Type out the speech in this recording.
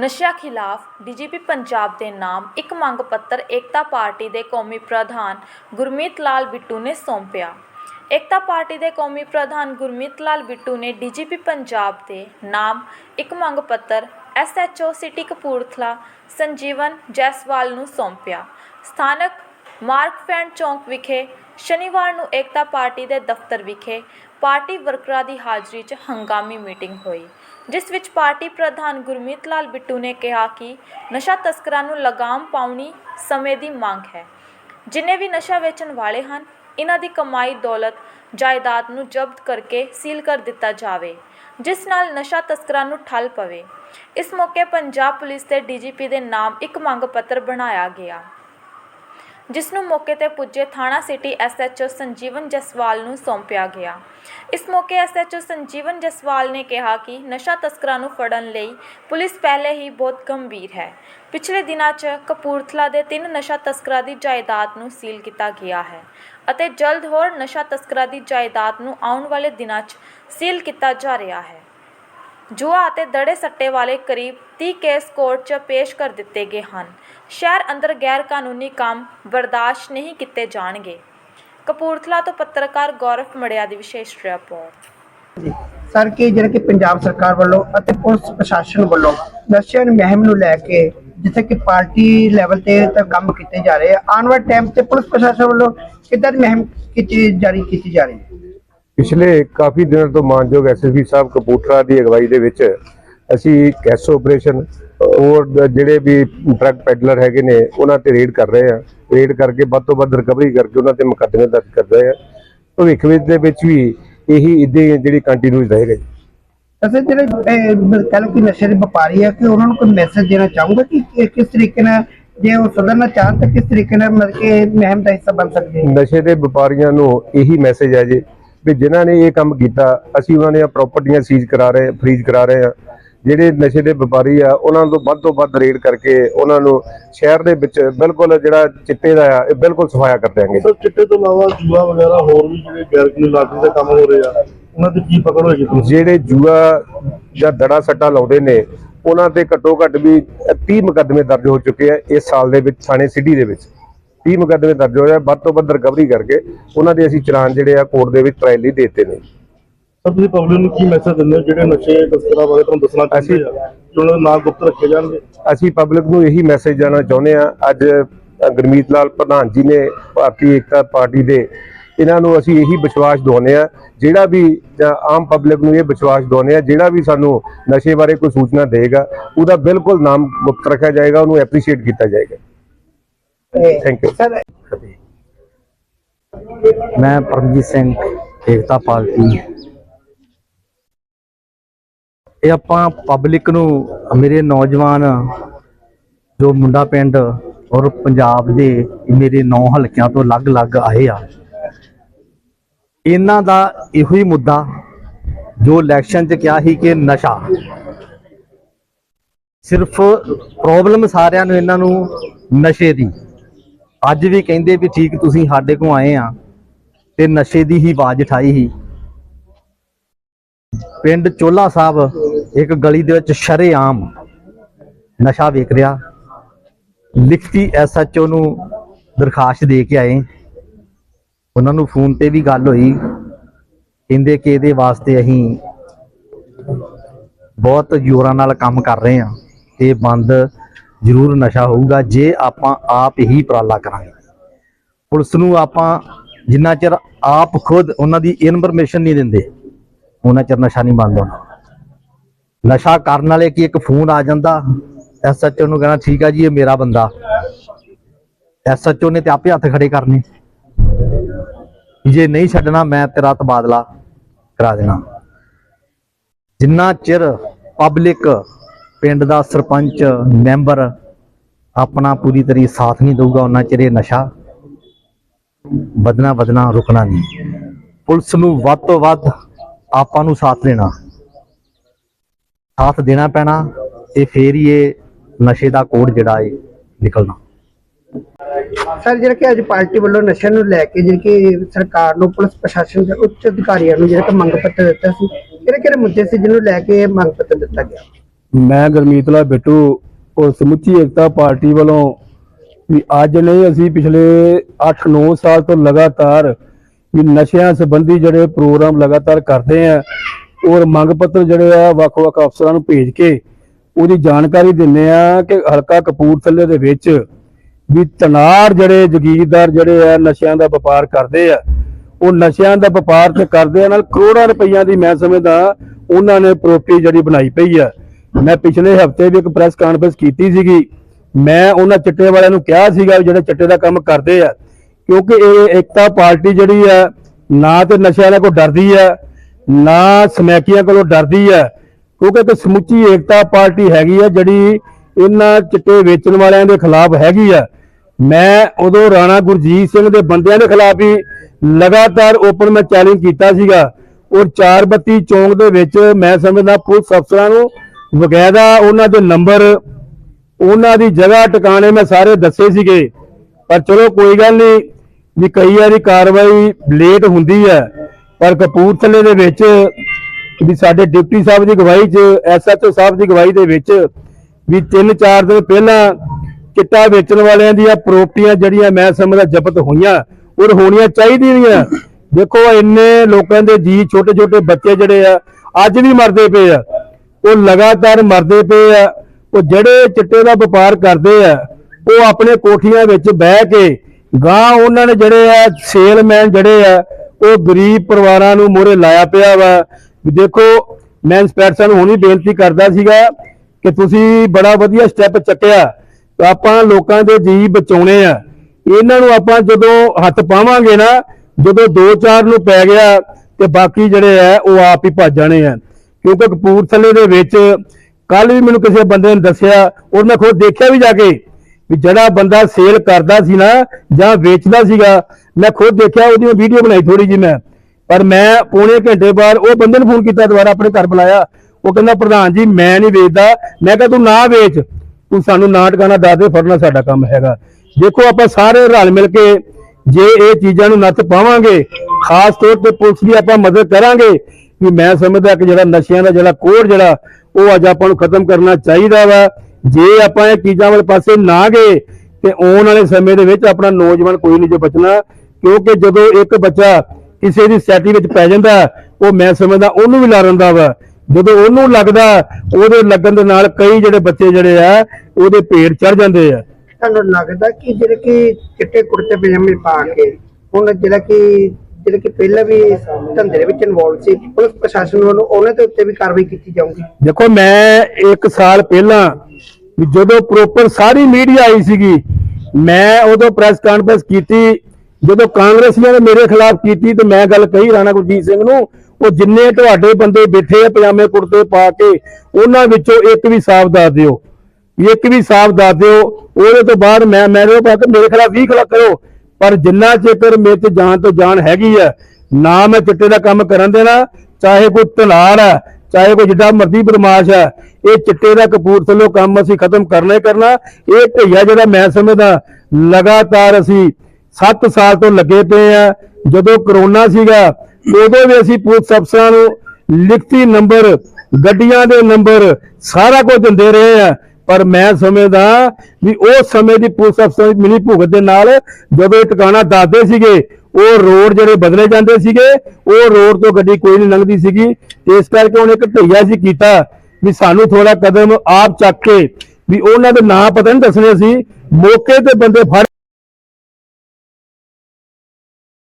ਨਸ਼ਿਆਂ ਖਿਲਾਫ ਡੀਜੀਪੀ ਪੰਜਾਬ ਦੇ ਨਾਮ, ਇੱਕ ਮੰਗ ਪੱਤਰ ਏਕਤਾ ਪਾਰਟੀ ਦੇ ਕੌਮੀ ਪ੍ਰਧਾਨ ਗੁਰਮੀਤ ਲਾਲ ਬਿੱਟੂ ਨੇ ਸੌਂਪਿਆ। ਏਕਤਾ ਪਾਰਟੀ ਦੇ ਕੌਮੀ ਪ੍ਰਧਾਨ ਗੁਰਮੀਤ ਲਾਲ ਬਿੱਟੂ ਨੇ ਡੀਜੀਪੀ ਪੰਜਾਬ ਦੇ ਨਾਮ, ਇੱਕ ਮੰਗ ਪੱਤਰ ਐਸਐਚਓ ਸਿਟੀ ਕਪੂਰਥਲਾ ਸੰਜੀਵਨ ਜੈਸਵਾਲ ਨੂੰ ਸੌਂਪਿਆ। ਸਥਾਨਕ ਮਾਰਕਫੈਂਡ ਚੌਂਕ ਵਿਖੇ ਸ਼ਨੀਵਾਰ ਨੂੰ ਏਕਤਾ ਪਾਰਟੀ ਦੇ ਦਫ਼ਤਰ ਵਿਖੇ ਪਾਰਟੀ ਵਰਕਰਾਂ ਦੀ ਹਾਜ਼ਰੀ 'ਚ ਹੰਗਾਮੀ ਮੀਟਿੰਗ ਹੋਈ, ਜਿਸ ਵਿੱਚ ਪਾਰਟੀ ਪ੍ਰਧਾਨ ਗੁਰਮੀਤ ਲਾਲ ਬਿੱਟੂ ਨੇ ਕਿਹਾ ਕਿ ਨਸ਼ਾ ਤਸਕਰਾਂ ਨੂੰ ਲਗਾਮ ਪਾਉਣੀ ਸਮੇਂ ਦੀ ਮੰਗ ਹੈ। ਜਿਨੇ ਵੀ ਨਸ਼ਾ ਵੇਚਣ ਵਾਲੇ ਹਨ ਇਹਨਾਂ ਦੀ ਕਮਾਈ, ਦੌਲਤ, ਜਾਇਦਾਦ ਨੂੰ ਜ਼ਬਤ ਕਰਕੇ ਸੀਲ ਕਰ ਦਿੱਤਾ ਜਾਵੇ, ਜਿਸ ਨਾਲ ਨਸ਼ਾ ਤਸਕਰਾਂ ਨੂੰ ਠੱਲ ਪਵੇ। ਇਸ ਮੌਕੇ ਪੰਜਾਬ ਪੁਲਿਸ ਤੇ ਡੀਜੀਪੀ ਦੇ ਨਾਮ ਇੱਕ ਮੰਗ ਪੱਤਰ ਬਣਾਇਆ ਗਿਆ। ਜਿਸ ਨੂੰ ਮੌਕੇ ਤੇ ਪੁੱਜੇ ਥਾਣਾ ਸਿਟੀ ਐਸਐਚਓ ਸੰਜੀਵਨ ਜਸਵਾਲ ਨੂੰ ਸੌਂਪਿਆ ਗਿਆ। ਇਸ ਮੌਕੇ ਐਸਐਚਓ ਸੰਜੀਵਨ ਜਸਵਾਲ ਨੇ ਕਿਹਾ ਕਿ ਨਸ਼ਾ ਤਸਕਰਾਂ ਨੂੰ ਫੜਨ ਲਈ ਪੁਲਿਸ ਪਹਿਲੇ ਹੀ ਬਹੁਤ ਗੰਭੀਰ ਹੈ। ਪਿਛਲੇ ਦਿਨਾਂ 'ਚ ਕਪੂਰਥਲਾ ਦੇ ਤਿੰਨ ਨਸ਼ਾ ਤਸਕਰਾਂ ਦੀ ਜਾਇਦਾਦ ਨੂੰ ਸੀਲ ਕੀਤਾ ਗਿਆ ਹੈ ਅਤੇ ਜਲਦ ਹੋਰ ਨਸ਼ਾ ਤਸਕਰਾਂ ਦੀ ਜਾਇਦਾਦ ਨੂੰ ਆਉਣ ਵਾਲੇ ਦਿਨਾਂ 'ਚ ਸੀਲ ਕੀਤਾ ਜਾ ਰਿਹਾ ਹੈ। ਜੂਆ ਅਤੇ ਦੜੇ ਸੱਟੇ ਵਾਲੇ ਕਰੀਬ 30 ਕੇਸ ਕੋਰਟ 'ਚ ਪੇਸ਼ ਕਰ ਦਿੱਤੇ ਗਏ ਹਨ। ਸ਼ਹਿਰ ਅੰਦਰ ਗੈਰ ਕਾਨੂੰਨੀ ਕੰਮ ਬਰਦਾਸ਼ਤ ਨਹੀਂ ਕੀਤੇ ਜਾਣਗੇ। ਕਪੂਰਥਲਾ ਤੋਂ ਪੱਤਰਕਾਰ ਗੌਰਵ ਮੜਿਆ ਦੀ ਵਿਸ਼ੇਸ਼ ਰਿਪੋਰਟ। ਸਰ, ਕਿ ਜਿਹੜਾ ਕਿ ਪੰਜਾਬ ਸਰਕਾਰ ਵੱਲੋਂ ਅਤੇ ਪੁਲਿਸ ਪ੍ਰਸ਼ਾਸਨ ਵੱਲੋਂ ਨਸ਼ਿਆਂ ਦੀ ਮੁਹਿੰਮ ਨੂੰ ਲੈ ਕੇ ਜਿੱਥੇ ਕਿ ਪਾਰਟੀ ਲੈਵਲ ਤੇ ਤਾਂ ਕੰਮ ਕੀਤੇ ਜਾ ਰਹੇ ਆ, ਆਉਣ ਵਾਲੇ ਟਾਈਮ ਤੇ ਪੁਲਿਸ ਪ੍ਰਸ਼ਾਸਨ ਵੱਲੋਂ ਕਿੱਦਾਂ ਦੀ ਮੁਹਿੰਮ ਕੀਤੀ ਜਾਰੀ ਕੀਤੀ ਜਾ ਰਹੀ ਹੈ? ਪਿਛਲੇ ਕਾਫੀ ਦਿਨਾਂ ਤੋਂ ਮਾਨਯੋਗ ਐਸਐਸਪੀ ਸਾਹਿਬ ਕਪੂਰਥਲਾ ਦੀ ਅਗਵਾਈ ਦੇ ਵਿੱਚ ਅਸੀਂ ਕੈਸ ਆਪਰੇਸ਼ਨ ਔਰ ਜਿਹੜੇ ਵੀ ਡਰੱਗ ਪੈਡਲਰ ਹੈਗੇ ਨੇ ਉਹਨਾਂ ਤੇ ਰੇਡ ਕਰ ਰਹੇ ਆ ਰੇਡ ਕਰਕੇ ਵੱਧ ਤੋਂ ਵੱਧ ਰਿਕਵਰੀ ਕਰਕੇ ਉਹਨਾਂ ਤੇ ਮੁਕੱਦਮੇ ਦਰਜ ਕਰ ਰਹੇ ਆ ਭਵਿੱਖ ਵਿੱਚ ਦੇ ਵਿੱਚ ਵੀ ਇਹੀ ਇਦਾਂ ਜਿਹੜੀ ਕੰਟੀਨਿਊਸ ਰਹੇਗਾ ਜੀ। ਅਸੀਂ ਜਿਹੜੇ ਕਹਿ ਲਓ ਕਿ ਨਸ਼ੇ ਦੇ ਵਪਾਰੀ ਆ ਕਿ ਉਹਨਾਂ ਨੂੰ ਕੋਈ ਮੈਸੇਜ ਦੇਣਾ ਚਾਹੂੰਗਾ ਕਿ ਕਿਸ ਤਰੀਕੇ ਨਾਲ ਜੇ ਉਹ ਸੁਧਰਨਾ ਚਾਹਣ ਤਾਂ ਕਿਸ ਤਰੀਕੇ ਨਾਲ ਮਤਲਬ ਕਿ ਮੁਹਿੰਮ ਦਾ ਹਿੱਸਾ ਬਣ ਸਕਦੇ ਨਸ਼ੇ ਦੇ ਵਪਾਰੀਆਂ ਨੂੰ ਇਹੀ ਮੈਸੇਜ ਹੈ ਜੀ ਵੀ ਜਿਨ੍ਹਾਂ ਨੇ ਇਹ ਕੰਮ ਕੀਤਾ ਅਸੀਂ ਉਹਨਾਂ ਦੀਆਂ ਪ੍ਰਾਪਰਟੀਆਂ ਸੀਜ਼ ਕਰਾ ਰਹੇ ਫਰੀਜ਼ ਕਰਾ ਰਹੇ ਆ ਜਿਹੜੇ ਨਸ਼ੇ ਦੇ ਵਪਾਰੀ ਆ ਉਹਨਾਂ ਤੋਂ ਵੱਧ ਤੋਂ ਵੱਧ ਰੇਡ ਕਰਕੇ ਉਹਨਾਂ ਨੂੰ ਸ਼ਹਿਰ ਦੇ ਵਿੱਚ ਬਿਲਕੁਲ ਜਿਹੜਾ ਚਿੱਟੇ ਦਾ ਆ ਇਹ ਬਿਲਕੁਲ ਸਫਾਇਆ ਕਰ ਦਿਆਂਗੇ। ਸਰ ਚਿੱਟੇ ਤੋਂ ਇਲਾਵਾ ਜੂਆ ਵਗੈਰਾ ਹੋਰ ਵੀ ਜਿਹੜੇ ਗੈਰ ਕਾਨੂੰਨੀ ਦੇ ਕੰਮ ਹੋ ਰਹੇ ਉਹਨਾਂ ਦੀ ਕੀ ਪਕੜ ਹੋਏਗੀ ਜਿਹੜੇ ਜੂਆ ਜਾਂ ਦੜਾ ਸੱਟਾ ਲਾਉਂਦੇ ਨੇ ਉਹਨਾਂ ਤੇ ਘੱਟੋ ਘੱਟ ਵੀ 30 ਮੁਕੱਦਮੇ ਦਰਜ ਹੋ ਚੁੱਕੇ ਆ ਇਸ ਸਾਲ ਦੇ ਵਿੱਚ ਥਾਣੇ ਸਿਟੀ ਦੇ ਵਿੱਚ। 30 ਮੁਕੱਦਮੇ ਦਰਜ ਹੋਏ ਆ ਵੱਧ ਤੋਂ ਵੱਧ ਰਿਕਵਰੀ ਕਰਕੇ ਉਹਨਾਂ ਦੇ ਅਸੀਂ ਚਲਾਨ ਜਿਹੜੇ ਆ ਕੋਰਟ ਦੇ ਵਿੱਚ ਟ੍ਰਾਇਲ ਲਈ ਦਿੱਤੇ ਨੇ। ਸਰ ਤੁਸੀਂ ਪਬਲਿਕ ਨੂੰ ਕੀ ਮੈਸੇਜ ਦਿੰਦੇ ਹੋ? ਜਿਹੜੇ ਨਸ਼ੇ ਤਸਕਰਾਂ ਬਾਰੇ ਤੁਹਾਨੂੰ ਦੱਸਣਾ ਚਾਹੁੰਦੇ ਆ ਉਹਨਾਂ ਦੇ ਨਾਂ ਗੁਪਤ ਰੱਖੇ ਜਾਣਗੇ? ਅਸੀਂ ਪਬਲਿਕ ਨੂੰ ਇਹੀ ਮੈਸੇਜ ਦੇਣਾ ਚਾਹੁੰਦੇ ਆ। ਅੱਜ ਗੁਰਮੀਤ ਲਾਲ ਪ੍ਰਧਾਨ ਜੀ ਨੇ ਭਾਰਤੀ ਏਕਤਾ ਪਾਰਟੀ ਦੇ ਇਹਨਾਂ ਨੂੰ ਅਸੀਂ ਇਹੀ ਵਿਸ਼ਵਾਸ ਦਿਵਾਉਂਦੇ ਆ ਜਿਹੜਾ ਵੀ ਆਮ ਪਬਲਿਕ ਨੂੰ ਇਹ ਵਿਸ਼ਵਾਸ ਦਿਵਾਉਂਦੇ ਆ ਜਿਹੜਾ ਵੀ ਸਾਨੂੰ ਨਸ਼ੇ ਬਾਰੇ ਕੋਈ ਸੂਚਨਾ ਦੇਗਾ ਉਹਦਾ ਬਿਲਕੁਲ ਨਾਮ ਗੁਪਤ ਰੱਖਿਆ ਜਾਏਗਾ ਉਹਨੂੰ ਐਪਰੀਸ਼ੀਏਟ ਕੀਤਾ ਜਾਏਗਾ। You. ਸਰ ਮੈਂ ਪਰਮਜੀਤ ਸਿੰਘ ਏਕਤਾ ਪਾਰਟੀ। ਇਹ ਆਪਾਂ ਪਬਲਿਕ ਨੂੰ ਮੇਰੇ ਨੌਜਵਾਨ ਜੋ ਮੁੰਡਾ ਪਿੰਡ ਔਰ ਪੰਜਾਬ ਦੇ ਮੇਰੇ ਨੌ ਹਲਕਿਆਂ ਤੋਂ ਅਲੱਗ-ਅਲੱਗ ਆਏ ਆ। ਇਹਨਾਂ ਦਾ ਇਹੋ ਹੀ ਮੁੱਦਾ ਜੋ ਇਲੈਕਸ਼ਨ 'ਚ ਕਿਹਾ ਸੀ ਕਿ ਨਸ਼ਾ। ਸਿਰਫ ਪ੍ਰੋਬਲਮ ਸਾਰਿਆਂ ਨੂੰ ਇਹਨਾਂ ਨੂੰ ਨਸ਼ੇ ਦੀ। ਅੱਜ ਵੀ ਕਹਿੰਦੇ ਵੀ ਠੀਕ ਤੁਸੀਂ ਸਾਡੇ ਕੋਲ ਆਏ ਆ ਤੇ ਨਸ਼ੇ ਦੀ ਹੀ ਆਵਾਜ਼ ਉਠਾਈ ਸੀ। ਪਿੰਡ ਚੋਲਾ ਸਾਹਿਬ ਇੱਕ ਗਲੀ ਦੇ ਵਿੱਚ ਸ਼ਰੇਆਮ ਨਸ਼ਾ ਵੇਖ ਰਿਹਾ। ਲਿਖਤੀ ਐਸਐਚਓ ਨੂੰ ਦਰਖਾਸਤ ਦੇ ਕੇ ਆਏ। ਉਹਨਾਂ ਨੂੰ ਫੋਨ ਤੇ ਵੀ ਗੱਲ ਹੋਈ। ਕਹਿੰਦੇ ਕਿ ਇਹਦੇ ਵਾਸਤੇ ਅਸੀਂ ਬਹੁਤ ਜ਼ੋਰਾਂ ਨਾਲ ਕੰਮ ਕਰ ਰਹੇ ਹਾਂ ਤੇ ਬੰਦ ਜ਼ਰੂਰ ਨਸ਼ਾ ਹੋਊਗਾ ਜੇ ਆਪਾਂ ਆਪ ਹੀ ਉਪਰਾਲਾ ਕਰਾਂਗੇ। ਪੁਲਿਸ ਨੂੰ ਆਪਾਂ ਜਿੰਨਾ ਚਿਰ ਆਪ ਖੁਦ ਉਹਨਾਂ ਦੀ ਇਨਫੋਰਮੇਸ਼ਨ ਨਹੀਂ ਦਿੰਦੇ, ਉਹਨਾਂ ਚਿਰ ਨਸ਼ਾ ਨਹੀਂ ਬੰਦ ਹੋਣਾ ਨਸ਼ਾ ਕਰਨ ਵਾਲੇ ਕੀ ਇੱਕ ਫੋਨ ਆ ਜਾਂਦਾ ਐਸਐਚਓ ਨੂੰ ਕਹਿਣਾ, ਠੀਕ ਆ ਜੀ, ਇਹ ਮੇਰਾ ਬੰਦਾ। ਐਸਐਚਓ ਨੇ ਤੇ ਆਪੇ ਹੱਥ ਖੜੇ ਕਰਨੇ। ਜੇ ਨਹੀਂ ਛੱਡਣਾ, ਮੈਂ ਤੇਰਾ ਤਬਾਦਲਾ ਕਰਾ ਦੇਣਾ। ਜਿੰਨਾ ਚਿਰ ਪਬਲਿਕ ਪਿੰਡ ਦਾ ਸਰਪੰਚ, ਮੈਂਬਰ ਆਪਣਾ ਪੂਰੀ ਤਰੀ ਸਾਥ ਨਹੀਂ ਦਊਗਾ, ਉਹਨਾਂ ਚਿਰ ਨਸ਼ਾ ਵਧਣਾ ਵਧਣਾ ਰੁਕਣਾ ਨਹੀਂ। ਪੁਲਿਸ ਨੂੰ ਵੱਧ ਤੋਂ ਵੱਧ ਆਪਾਂ ਨੂੰ ਸਾਥ ਦੇਣਾ। ਸਾਥ ਦੇਣਾ ਪੈਣਾ ਤੇ ਫੇਰ ਹੀ ਇਹ ਨਸ਼ੇ ਦਾ ਕੋਡ ਜਿਹੜਾ ਹੈ ਨਿਕਲਣਾ। ਸਰ, ਜਿਹੜਾ ਕਿ ਅੱਜ ਪਾਰਟੀ ਵੱਲੋਂ ਨਸ਼ੇ ਨੂੰ ਲੈ ਕੇ ਜਿਹੜੀ ਕਿ ਸਰਕਾਰ ਨੂੰ, ਪੁਲਿਸ ਪ੍ਰਸ਼ਾਸਨ ਦੇ ਉੱਚ ਅਧਿਕਾਰੀਆਂ ਨੂੰ ਜਿਹੜਾ ਕਿ ਮੰਗ ਪੱਤਰ ਦਿੱਤਾ ਸੀ ਕਿਹੜੇ ਕਿਹੜੇ ਮੁੱਦੇ ਸੀ ਜਿਹਨੂੰ ਲੈ ਕੇ ਇਹ ਮੰਗ ਪੱਤਰ ਦਿੱਤਾ ਗਿਆ? ਮੈਂ ਗੁਰਮੀਤ ਬਿੱਟੂ ਔਰ ਸਮੁੱਚੀ ਏਕਤਾ ਪਾਰਟੀ ਵੱਲੋਂ ਵੀ ਅੱਜ ਨਹੀਂ, ਅਸੀਂ ਪਿਛਲੇ 8-9 ਸਾਲ ਤੋਂ ਲਗਾਤਾਰ ਵੀ ਨਸ਼ਿਆਂ ਸੰਬੰਧੀ ਜਿਹੜੇ ਪ੍ਰੋਗਰਾਮ ਲਗਾਤਾਰ ਕਰਦੇ ਆ ਔਰ ਮੰਗ ਪੱਤਰ ਜਿਹੜੇ ਆ ਵੱਖ-ਵੱਖ ਅਫਸਰਾਂ ਨੂੰ ਭੇਜ ਕੇ ਉਹਦੀ ਜਾਣਕਾਰੀ ਦਿੰਨੇ ਆ ਕਿ ਹਲਕਾ ਕਪੂਰਥਲੇ ਦੇ ਵਿੱਚ ਵੀ ਤਨਾਰ ਜਿਹੜੇ ਜਗੀਰਦਾਰ ਜਿਹੜੇ ਆ ਨਸ਼ਿਆਂ ਦਾ ਵਪਾਰ ਕਰਦੇ ਆ, ਉਹ ਨਸ਼ਿਆਂ ਦਾ ਵਪਾਰ ਤੇ ਕਰਦੇ ਆ, ਨਾਲ ਕਰੋੜਾਂ ਰੁਪਈਆਂ ਦੀ ਮੈਂ ਸਮਝਦਾ ਉਹਨਾਂ ਨੇ ਪ੍ਰਾਪਰਟੀ ਜਿਹੜੀ ਬਣਾਈ ਪਈ ਆ। ਮੈਂ ਪਿਛਲੇ ਹਫ਼ਤੇ ਵੀ ਇੱਕ ਪ੍ਰੈਸ ਕਾਨਫਰੰਸ ਕੀਤੀ ਸੀਗੀ। ਮੈਂ ਉਹਨਾਂ ਚਿੱਟੇ ਵਾਲਿਆਂ ਨੂੰ ਕਿਹਾ ਸੀਗਾ ਵੀ ਜਿਹੜੇ ਚਿੱਟੇ ਦਾ ਕੰਮ ਕਰਦੇ ਆ, ਕਿਉਂਕਿ ਇਹ ਏਕਤਾ ਪਾਰਟੀ ਜਿਹੜੀ ਆ, ਨਾ ਤੇ ਨਸ਼ਿਆਂ ਵਾਲਿਆਂ ਕੋਲ ਡਰਦੀ ਆ, ਨਾ ਸਮੈਕੀਆਂ ਕੋਲੋਂ ਡਰਦੀ ਆ, ਕਿਉਂਕਿ ਇੱਕ ਸਮੁੱਚੀ ਏਕਤਾ ਪਾਰਟੀ ਹੈਗੀ ਆ ਜਿਹੜੀ ਇਹਨਾਂ ਚਿੱਟੇ ਵੇਚਣ ਵਾਲਿਆਂ ਦੇ ਖਿਲਾਫ ਹੈਗੀ ਆ। ਮੈਂ ਉਦੋਂ ਰਾਣਾ ਗੁਰਜੀਤ ਸਿੰਘ ਦੇ ਬੰਦਿਆਂ ਦੇ ਖਿਲਾਫ ਹੀ ਲਗਾਤਾਰ ਓਪਨ ਮੈਂ ਚੈਲੰਜ ਕੀਤਾ ਸੀਗਾ। ਔਰ 432 ਚੌਂਕ ਦੇ ਵਿੱਚ ਮੈਂ ਸਮਝਦਾ ਪੁਲਿਸ ਅਫਸਰਾਂ ਨੂੰ ਵਕਾਇਦਾ ਉਹਨਾਂ ਦੇ ਨੰਬਰ, ਉਹਨਾਂ ਦੀ ਜਗ੍ਹਾ ਟਿਕਾਣੇ ਮੈਂ ਸਾਰੇ ਦੱਸੇ ਸੀਗੇ। ਪਰ ਚਲੋ ਕੋਈ ਗੱਲ ਨਹੀਂ, ਵੀ ਕਈ ਵਾਰੀ ਕਾਰਵਾਈ ਲੇਟ ਹੁੰਦੀ ਹੈ। ਪਰ ਕਪੂਰਥਲੇ ਦੇ ਵਿੱਚ ਵੀ ਸਾਡੇ ਡਿਪਟੀ ਸਾਹਿਬ ਦੀ ਗਵਾਹੀ 'ਚ ਐਸਐਚਓ ਸਾਹਿਬ ਦੀ ਗਵਾਹੀ ਦੇ ਵਿੱਚ ਵੀ 3-4 ਦਿਨ ਪਹਿਲਾਂ ਚਿੱਟਾ ਵੇਚਣ ਵਾਲਿਆਂ ਦੀਆਂ ਪ੍ਰੋਪਰਟੀਆਂ ਜਿਹੜੀਆਂ ਮੈਂ ਸਮਝਦਾ ਜ਼ਬਤ ਹੋਈਆਂ, ਉਹ ਹੋਣੀਆਂ ਚਾਹੀਦੀਆਂ। ਦੇਖੋ, ਇੰਨੇ ਲੋਕਾਂ ਦੇ ਜੀ ਛੋਟੇ ਛੋਟੇ ਬੱਚੇ ਜਿਹੜੇ ਆ, ਅੱਜ ਵੀ ਮਰਦੇ ਪਏ ਆ। ਉਹ ਲਗਾਤਾਰ ਮਰਦੇ ਪਏ ਆ। ਉਹ ਜਿਹੜੇ ਚਿੱਟੇ ਦਾ ਵਪਾਰ ਕਰਦੇ ਆ, ਉਹ ਆਪਣੇ ਕੋਠੀਆਂ ਵਿੱਚ ਬਹਿ ਕੇ ਗਾਂ ਉਹਨਾਂ ਨੇ ਜਿਹੜੇ ਆ, ਸੇਲਮੈਨ ਜਿਹੜੇ ਆ, ਉਹ ਗਰੀਬ ਪਰਿਵਾਰਾਂ ਨੂੰ ਮੋਰੇ ਲਾਇਆ ਪਿਆ ਵਾ। ਵੀ ਦੇਖੋ, ਮੈਂ ਇੰਸਪੈਕਟਰ ਸਾਹਿਬ ਨੂੰ ਹੁਣੀ ਬੇਨਤੀ ਕਰਦਾ ਸੀਗਾ ਕਿ ਤੁਸੀਂ ਬੜਾ ਵਧੀਆ ਸਟੈਪ ਚੱਕਿਆ। ਤਾਂ ਆਪਾਂ ਲੋਕਾਂ ਦੇ ਜੀ ਬਚਾਉਣੇ ਆ। ਇਹਨਾਂ ਨੂੰ ਆਪਾਂ ਜਦੋਂ ਹੱਥ ਪਾਵਾਂਗੇ ਨਾ, ਜਦੋਂ 2-4 ਨੂੰ ਪੈ ਗਿਆ ਤੇ ਬਾਕੀ ਜਿਹੜੇ ਆ, ਉਹ ਆਪ ਹੀ ਭੱਜ ਜਾਣੇ ਆ। ਕਿਉਂਕਿ ਕਪੂਰਥਲੇ ਦੇ ਵਿੱਚ ਕੱਲ ਵੀ ਮੈਨੂੰ ਕਿਸੇ ਬੰਦੇ ਨੇ ਦੱਸਿਆ, ਔਰ ਮੈਂ ਖੁਦ ਦੇਖਿਆ ਵੀ ਜਾ ਕੇ ਵੀ ਜਿਹੜਾ ਬੰਦਾ ਸੇਲ ਕਰਦਾ ਸੀ ਨਾ, ਜਾਂ ਵੇਚਦਾ ਸੀਗਾ, ਮੈਂ ਖੁਦ ਦੇਖਿਆ ਉਹਦੀ ਮੈਂ ਵੀਡੀਓ ਬਣਾਈ ਥੋੜੀ ਜਿਹੀ ਮੈਂ। ਪਰ ਮੈਂ ਪੌਣੇ ਘੰਟੇ ਬਾਅਦ ਉਹ ਬੰਦੇ ਨੂੰ ਫੋਨ ਕੀਤਾ ਦੁਬਾਰਾ, ਆਪਣੇ ਘਰ ਬੁਲਾਇਆ। ਉਹ ਕਹਿੰਦਾ, ਪ੍ਰਧਾਨ ਜੀ, ਮੈਂ ਨਹੀਂ ਵੇਚਦਾ। ਮੈਂ ਕਿਹਾ, ਤੂੰ ਨਾ ਵੇਚ। ਤੂੰ ਸਾਨੂੰ ਨਾ ਟਿਕਾਣਾ, ਦੱਸ ਦੇ, ਫੜਨਾ ਸਾਡਾ ਕੰਮ ਹੈਗਾ। ਦੇਖੋ, ਆਪਾਂ ਸਾਰੇ ਰਲ ਮਿਲ ਕੇ ਜੇ ਇਹ ਚੀਜ਼ਾਂ ਨੂੰ ਨੱਥ ਪਾਵਾਂਗੇ, ਖਾਸ ਤੌਰ ਤੇ ਪੁਲਿਸ ਦੀ ਆਪਾਂ ਮਦਦ ਕਰਾਂਗੇ ਵੀ ਮੈਂ ਸਮਝਦਾ ਕਿ ਜਿਹੜਾ ਨਸ਼ਿਆਂ ਦਾ ਜਿਹੜਾ ਕੋੜ ਜਿਹੜਾ, ਉਹ ਅੱਜ ਆਪਾਂ ਨੂੰ ਖਤਮ ਕਰਨਾ ਚਾਹੀਦਾ ਵਾ। ਜੇ ਆਪਾਂ ਇਹ ਚੀਜ਼ਾਂ ਵਾਲੇ ਪਾਸੇ ਨਾ ਗਏ, ਤੇ ਆਉਣ ਵਾਲੇ ਸਮੇਂ ਦੇ ਵਿੱਚ ਆਪਣਾ ਨੌਜਵਾਨ ਕੋਈ ਨਹੀਂ ਜੋ ਬਚਣਾ, ਕਿਉਂਕਿ ਜਦੋਂ ਇੱਕ ਬੱਚਾ ਕਿਸੇ ਦੀ ਸੈਟੀ ਵਿੱਚ ਪੈ ਜਾਂਦਾ, ਉਹ ਮੈਂ ਸਮਝਦਾ ਉਹਨੂੰ ਵੀ ਲਾ ਦਿੰਦਾ ਵਾ। ਜਦੋਂ ਉਹਨੂੰ ਲੱਗਦਾ, ਉਹਦੇ ਲੱਗਣ ਦੇ ਨਾਲ ਕਈ ਜਿਹੜੇ ਬੱਚੇ ਜਿਹੜੇ ਆ, ਉਹਦੇ ਪੇਟ ਚੜ ਜਾਂਦੇ ਆ। ਤੁਹਾਨੂੰ ਲੱਗਦਾ ਕਿ ਜਿਹੜੇ ਕਿ ਚਿੱਟੇ ਕੁੜਤੇ ਪਜਾਮੇ ਪਾ ਕੇ, ਹੁਣ ਜਿਹੜਾ ਕਿ ਜਿਹੜੇ ਕਿ ਪਹਿਲਾਂ ਵੀ ਧੰਦੇ ਦੇ ਵਿੱਚ ਇਨਵੋਲਵ ਸੀ, ਪੁਲਿਸ ਪ੍ਰਸ਼ਾਸਨ ਵੱਲੋਂ ਉਹਨਾਂ ਦੇ ਉੱਤੇ ਵੀ ਕਾਰਵਾਈ ਕੀਤੀ ਜਾਊਗੀ। ਦੇਖੋ, ਮੈਂ ਇੱਕ ਸਾਲ ਪਹਿਲਾਂ ਜਦੋਂ ਪ੍ਰੋਪਰ ਸਾਰੀ ਮੀਡੀਆ ਆਈ ਸੀਗੀ, ਮੈਂ ਉਦੋਂ ਪ੍ਰੈਸ ਕਾਨਫਰੰਸ ਕੀਤੀ, ਜਦੋਂ ਕਾਂਗਰਸੀਆਂ ਨੇ ਮੇਰੇ ਖਿਲਾਫ ਕੀਤੀ, ਤੇ ਮੈਂ ਗੱਲ ਕਹੀ ਰਾਣਾ ਗੁਰਜੀਤ ਸਿੰਘ ਨੂੰ, ਉਹ ਜਿੰਨੇ ਤੁਹਾਡੇ ਬੰਦੇ ਬੈਠੇ ਆ ਪਜਾਮੇ ਕੁੜਤੇ ਪਾ ਕੇ, ਉਹਨਾਂ ਵਿੱਚੋਂ ਇੱਕ ਵੀ ਸਾਫ਼ ਦੱਸ ਦਿਓ। ਇੱਕ ਵੀ ਸਾਫ਼ ਦੱਸ ਦਿਓ, ਉਹਦੇ ਤੋਂ ਬਾਅਦ ਮੈਂ ਮੇਰੇ ਪਾ ਮੇਰੇ ਖਿਲਾਫ 20 ਖਿਲਾਫ ਕਰੋ ਪਰ ਜਿੰਨਾ ਚਿਰ ਮੇਰੇ ਤੇ ਜਾਨ ਤੋਂ ਜਾਨ ਹੈਗੀ ਆ, ਨਾ ਮੈਂ ਚਿੱਟੇ ਦਾ ਕੰਮ ਕਰਨ ਦੇਣਾ, ਚਾਹੇ ਕੋਈ ਧਨਾਰ ਹੈ ਚਾਹੇ ਕੋਈ ਜਿੱਡਾ ਮਰਜ਼ੀ ਬਦਮਾਸ਼ ਹੈ ਇਹ ਚਿੱਟੇ ਦਾ ਕਪੂਰਥਲੋਂ ਕੰਮ ਅਸੀਂ ਖਤਮ ਕਰਨਾ ਹੀ ਕਰਨਾ। ਇਹ ਢਈਆ ਜਿਹੜਾ ਮੈਂ ਸਮਝਦਾ, ਲਗਾਤਾਰ ਅਸੀਂ 7 ਸਾਲ ਤੋਂ ਲੱਗੇ ਪਏ ਆ। ਜਦੋਂ ਕਰੋਨਾ ਸੀਗਾ, ਉਦੋਂ ਵੀ ਅਸੀਂ ਪੁਲਿਸ ਅਫਸਰਾਂ ਨੂੰ ਲਿਖਤੀ ਨੰਬਰ, ਗੱਡੀਆਂ ਦੇ ਨੰਬਰ ਸਾਰਾ ਕੁਝ ਦਿੰਦੇ ਰਹੇ ਆ। ਪਰ ਮੈਂ ਸਮਝਦਾ ਵੀ ਉਹ ਸਮੇਂ ਦੀ ਪੁਲਿਸ ਅਫਸਰਾਂ ਮਿਲੀ ਭੁਗਤ ਦੇ ਨਾਲ ਜਦੋਂ ਇਹ ਟਿਕਾਣਾ ਦੱਸਦੇ ਸੀਗੇ, ਉਹ ਰੋਡ ਜਿਹੜੇ ਬਦਲੇ ਜਾਂਦੇ ਸੀਗੇ, ਉਹ ਰੋਡ ਤੋਂ ਗੱਡੀ ਕੋਈ ਨਹੀਂ ਲੰਘਦੀ ਸੀਗੀ। ਇਸ ਕਰਕੇ ਉਹਨੇ ਇੱਕ ਢਈਆ ਸੀ ਕੀਤਾ ਵੀ ਸਾਨੂੰ ਥੋੜਾ ਕਦਮ ਆਪ ਚੱਕ ਕੇ ਵੀ ਉਹਨਾਂ ਦੇ ਨਾਂ ਪਤਾ ਨਹੀਂ ਦੱਸਣੇ ਸੀ। ਮੌਕੇ ਤੇ ਬੰਦੇ ਫੜ